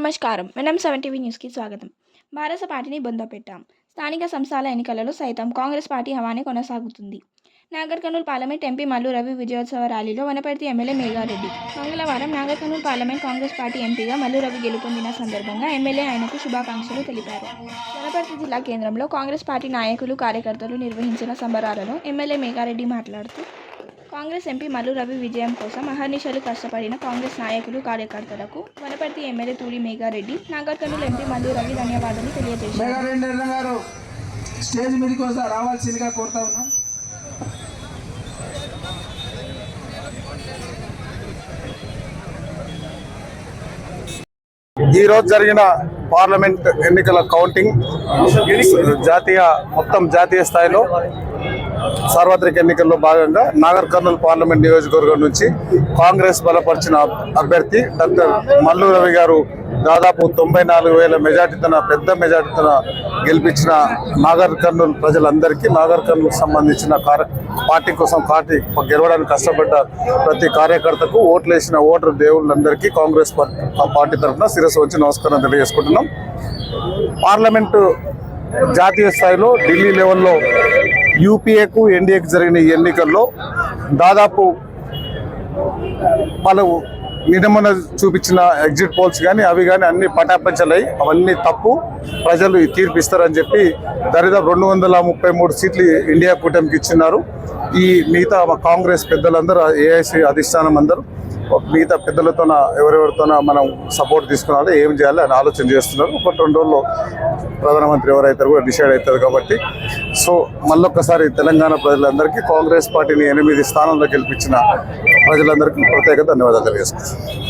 నమస్కారం. మనం seven TV న్యూస్కి స్వాగతం. భారత పార్టీని బొందపెట్టాం స్థానిక సంస్థల ఎన్నికలలో సైతం కాంగ్రెస్ పార్టీ హవానే కొనసాగుతుంది. నాగర్ కర్నూలు పార్లమెంట్ ఎంపీ మల్లు రవి విజయోత్సవ ర్యాలీలో వనపర్తి ఎమ్మెల్యే మేఘారెడ్డి. మంగళవారం Nagar Kurnool parliament Congress party ఎంపీగా మల్లు రవి గెలుపొందిన సందర్భంగా ఎమ్మెల్యే ఆయనకు శుభాకాంక్షలు తెలిపారు. వనపర్తి జిల్లా కేంద్రంలో కాంగ్రెస్ పార్టీ నాయకులు కార్యకర్తలు నిర్వహించిన సంబరాలలో ఎమ్మెల్యే మేఘారెడ్డి మాట్లాడుతూ కాంగ్రెస్ ఎంపీ మల్లు రవి విజయం కోసం అహర్నిశలు కష్టపడిన కాంగ్రెస్ నాయకులు కార్యకర్తలకు వనపర్తి ఎమ్మెల్యే తూడి మేఘారెడ్డి నాగర్ కర్నూలు ఎంపీ మల్లు రవి ధన్యవాదాలు తెలియజేశారు. స్టేజ్ మీదకి వస్తా రావాల్సిందిగా కోరుతా ఉన్నాం. ఈ రోజు జరిగిన పార్లమెంట్ ఎన్నికల కౌంటింగ్ జాతీయ మొత్తం జాతీయ స్థాయిలో సార్వత్రిక ఎన్నికల్లో భాగంగా నాగర్ కర్నూలు పార్లమెంట్ నియోజకవర్గం నుంచి కాంగ్రెస్ బలపరిచిన అభ్యర్థి డాక్టర్ మల్లు రవి గారు దాదాపు తొంభై నాలుగు వేల మెజార్టీతోన పెద్ద మెజార్టీతోన గెలిపించిన నాగర్ కర్నూలు ప్రజలందరికీ నాగర్ కర్నూలు సంబంధించిన కార్య పార్టీ కోసం పార్టీ గెలవడానికి కష్టపడ్డ ప్రతి కార్యకర్తకు ఓట్లు వేసిన ఓటర్ దేవుళ్ళందరికీ కాంగ్రెస్ పార్టీ తరఫున శిరస్సు వచ్చి నమస్కారం తెలియజేసుకుంటున్నాం. పార్లమెంటు జాతీయ స్థాయిలో ఢిల్లీ లెవెల్లో యూపీఏకు ఎన్డీఏకు జరిగిన ఎన్నికల్లో దాదాపు పలు నిడమన చూపించిన ఎగ్జిట్ పోల్స్ కానీ అవి కానీ అన్ని పటాపంచలై అవన్నీ తప్పు. ప్రజలు తీర్పిస్తారని చెప్పి దరిదాపు రెండు వందల ముప్పై మూడు సీట్లు ఇండియా కూటమికి ఇచ్చినారు. ఈ మిగతా కాంగ్రెస్ పెద్దలందరూ ఏఐసి అధిష్టానం అందరూ మిగతా పెద్దలతోన ఎవరెవరితోన మనం సపోర్ట్ తీసుకున్నారో ఏం చేయాలి అని ఆలోచన చేస్తున్నారు. ఒక రెండు రోజుల్లో ప్రధానమంత్రి ఎవరైతారు కూడా డిసైడ్ అవుతారు కాబట్టి. సో మళ్ళొక్కసారి తెలంగాణ ప్రజలందరికీ కాంగ్రెస్ పార్టీని ఎనిమిది స్థానంలో గెలిపించిన ప్రజలందరికీ ప్రత్యేక ధన్యవాదాలు తెలియజేసుకుంటున్నాను